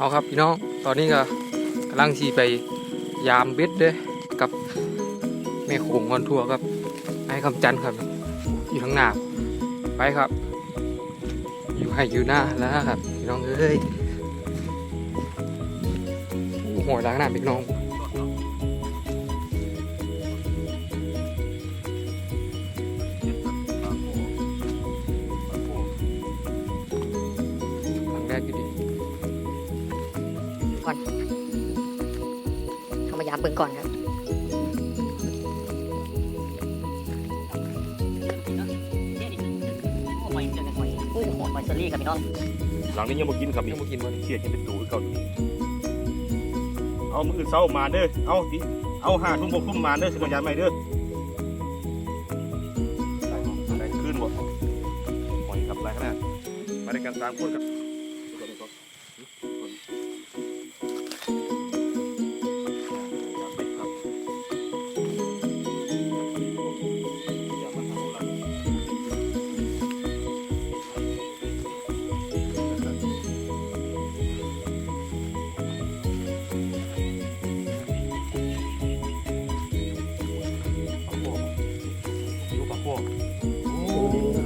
เอาครับพี่น้องตอนนี้ก็กำลังสีไปยามเบ็ดเด้กับแม่โขงคอนทัวครับไอ้คำจันทร์ครับ อยู่ข้างหน้าไปครับ อยู่ให้อยู่หน้าแล้วครับพี่น้องเอ้ยโอ้โหล้างหน้าพี่น้อง เข้ามายามเบิ่งก่อนครับโอ้ยเจอกันหอยโอ้โหหอยเชอรี่ครับพี่น้องหลังนี้ยังมากินครับนี่ยังบ่กินบ่นี่เครียดยังเป็นตูคือเก่าอยู่เอามืออื่นเศร้ามาเด้อเอาดิเอาห้าทุ่มหกทุ่มมาเด้อสิมายามใหม่เด้อได้ขึ้นบ่หอยครับไรขนาดมาด้วยกันสามคนครับ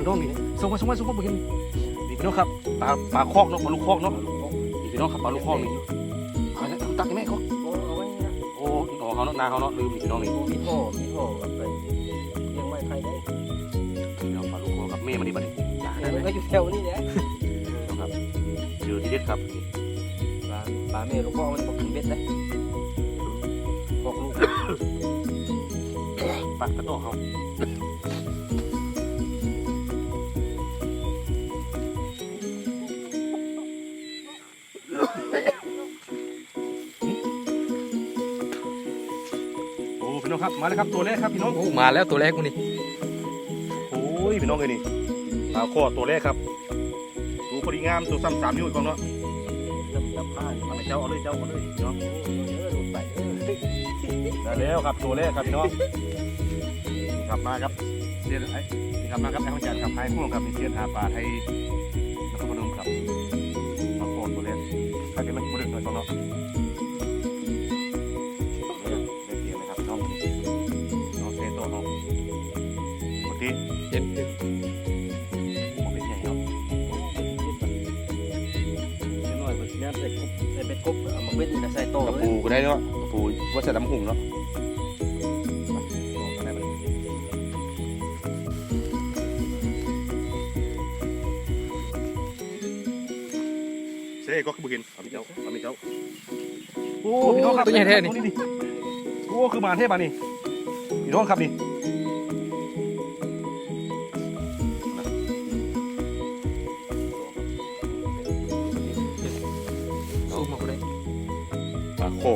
พี่น้องนี่ส่งมาส่งมาส่งมาบ่เห็นนี่พี่น้องครับปลาปลาคอกเนาะปลาลูกคอกเนาะนี่พี่น้องครับปลาลูกคอกนี่เอาละเอาตักให้แม่เขาโอ้เอาไว้นะโอ้หนอเขาเนาะนาเขาเนาะลืมนี่พี่น้องนี่มีท่อมีท่อกับไปยังไม่ใครได้พี่น้องปลาลูกคอกครับแม่มันนี่บัดนี้อย่าเอได้อไหมก็อยู่แถวนี้แหละครับเจอที่เด็ดครับปลาปลาเมลูกพ่อมันบอกกินเบ็ดเลยบอกลูกปลากระโดดเขา ครับ มาเลยครับตัวแรกครับพี่น้องโอ้มาแล้วตัวแรกมันนี่โอ้ยพี่น้องเลยนี่ปลาคอตัวแรกครับ ดูพอดีงามตัวซ้ำสามนิ้วอีกแล้วเนาะจับจับผ้าอยู่เอาเลยเจ้าเอาเลยเจ้าเอาเลยพี่น้องเออหลุดไปเออได้แล้วครับตัวแรกครับพี่น้องกลับมาครับเซียนไอ้นี่ครับมาครับไอ้ข้าวจานครับไอ้พ่วงครับมีเซียนหาปลาไทยนครพนมครับมาโคตรตัวแรกถ้าจะมันบุดึกหน่อยตอนเนาะ ดี๋ยวหน่อยมันแม่ใส่กบใส่เบ็ดกบเอามาเบ็ดนี่นะใส่โตกระเลปูยก็ได้เนาะกระปูว่าใส่น้ำหุ่งเนาะมาได้ไหมเซ่ก็คือบุหินเอาไปเจ้าเอาไปเจ้าโอ้พี่น้องครับตัวใหญ่แท้นี่ โอ้คือมาเทพมานี่พี่น้องครับนี่ โค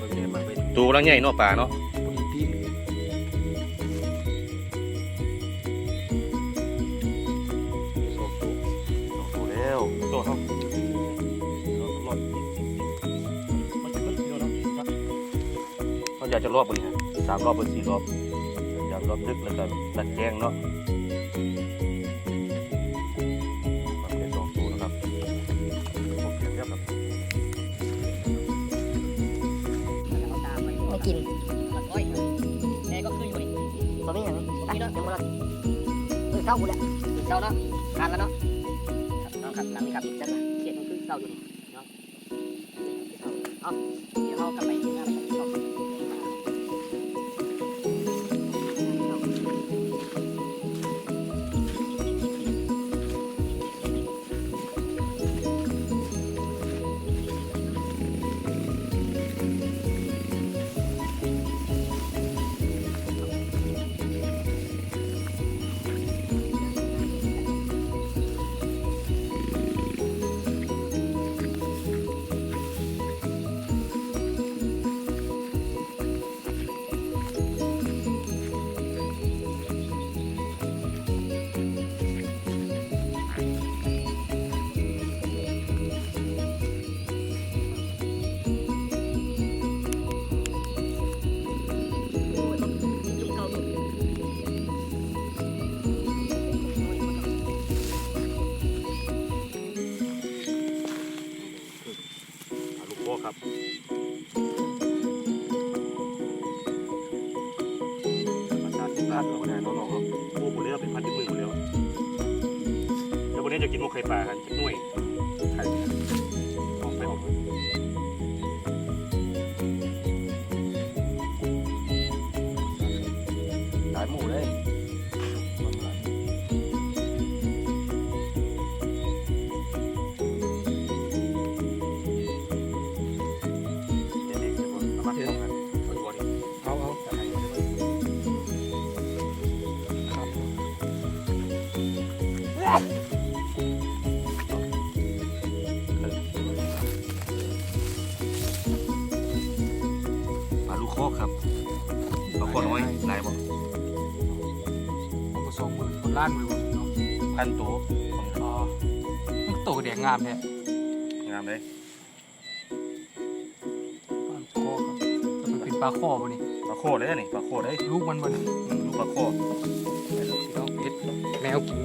มันเนี่ยมาเบ็ดตัวละใหญ่เนาะปลาเนาะพอดีปีนสองตัวสองตัวแล้วตัวเท่าเขาอยากจะรอบบริหารสามรอบบนสี่รอบอยากรอบดึกแล้วก็ดัดแจ้งเนาะ ไม่อย่างนี้ไปยังบ่รอดเออเศร้ากูแหละเศร้าเนาะทานแล้วเนาะครับน้องครับหลังนี้ครับจังหวะเขียนมันคือเศร้าอยู่นี่เนาะเอาเดี๋ยวเรากลับไป ประชาธิปไตยเราก็ได้น้องๆครับโอ้โหเรียกเป็นพันที่หมื่นหมดแล้วแล้ววันนี้จะกินหมูไข่ปลากัน ปลาลูกคอกครับปลาคอน้อยหลายบ่ผมก็สองหมื่นคนล้านหมื่นเนาะพันตัวอ๋อมันโตแดงงามแท้งามเลยปลาคอครับแล้วมันเป็นปลาข้อบ่นี่ปลาโคได้นี่ปลาโคได้ลูกมันบ่นี่ลูกปลาโคพี่น้องเฮ็ดแมวกิน